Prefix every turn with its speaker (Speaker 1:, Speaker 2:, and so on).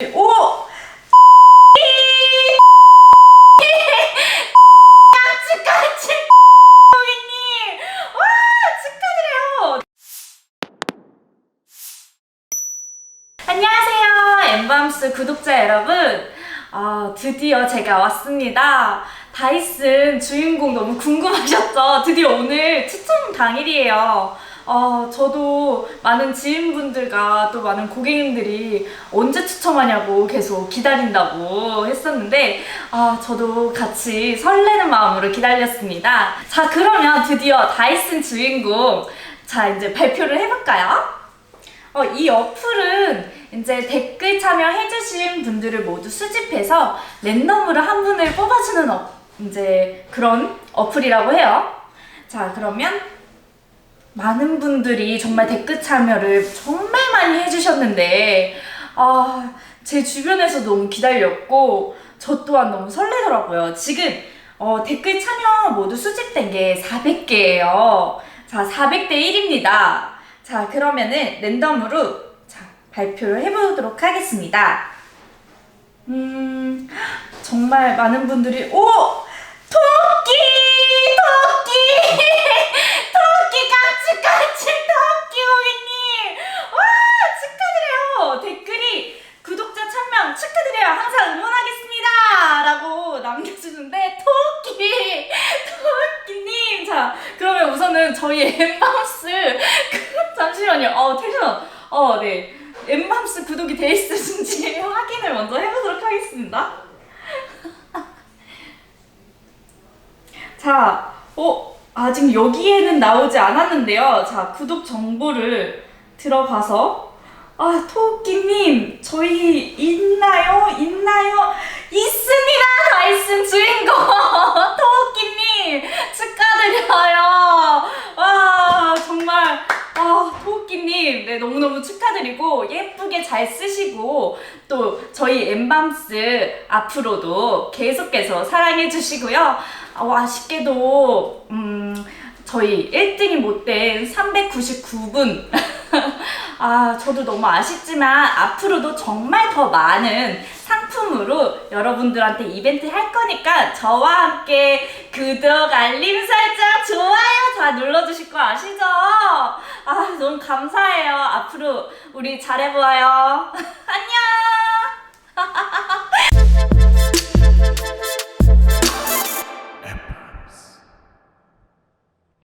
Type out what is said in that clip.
Speaker 1: 오! 안녕하세요 엠밤스 구독자 여러분. 아, 드디어 제가 왔습니다. 다이슨 주인공 너무 궁금하셨죠? 드디어 오늘 추첨 당일이에요 어, 저도 많은 지인분들과 또 많은 고객님들이 언제 추첨하냐고 계속 기다린다고 했었는데, 아, 저도 같이 설레는 마음으로 기다렸습니다. 자, 그러면 드디어 다이슨 주인공, 자, 이제 발표를 해볼까요? 어, 이 어플은 이제 댓글 참여해주신 분들을 모두 수집해서 랜덤으로 한 분을 뽑아주는 어, 이제 그런 어플이라고 해요. 자, 그러면 많은 분들이 정말 댓글 참여를 정말 많이 해주셨는데, 아, 제 주변에서 너무 기다렸고, 저 또한 너무 설레더라고요. 지금, 어, 댓글 참여 모두 수집된 게 400개예요. 자, 400대 1입니다. 자, 그러면은 랜덤으로 자, 발표를 해보도록 하겠습니다. 음, 정말 많은 분들이, 오! 토끼! 토끼! 토끼 깜찍깜찍 토끼 고객님! 와! 축하드려요! 댓글이 구독자 1000명 축하드려요! 항상 응원하겠습니다! 라고 남겨주는데, 토끼! 토끼님! 자, 그러면 우선은 저희 엠바우스, 잠시만요. 어, 텐션. 어, 네. 엠밤스 구독이 돼 있으신지 확인을 먼저 해보도록 하겠습니다. 자, 어, 아직 여기에는 나오지 않았는데요. 자, 구독 정보를 들어가서 아, 토끼님, 저희 있나요? 있나요? 있습니다! 다이슨 주인공! 토끼님, 축하드려요! 와, 정말, 아, 토끼님, 네, 너무너무 축하드리고, 예쁘게 잘 쓰시고, 또, 저희 엠밤스 앞으로도 계속해서 사랑해주시고요. 어, 아쉽게도, 음, 저희 1등이 못된 399분. 아, 저도 너무 아쉽지만 앞으로도 정말 더 많은 상품으로 여러분들한테 이벤트 할 거니까 저와 함께 구독, 알림 설정, 좋아요 다 눌러주실 거 아시죠? 아, 너무 감사해요. 앞으로 우리 잘해보아요. 안녕!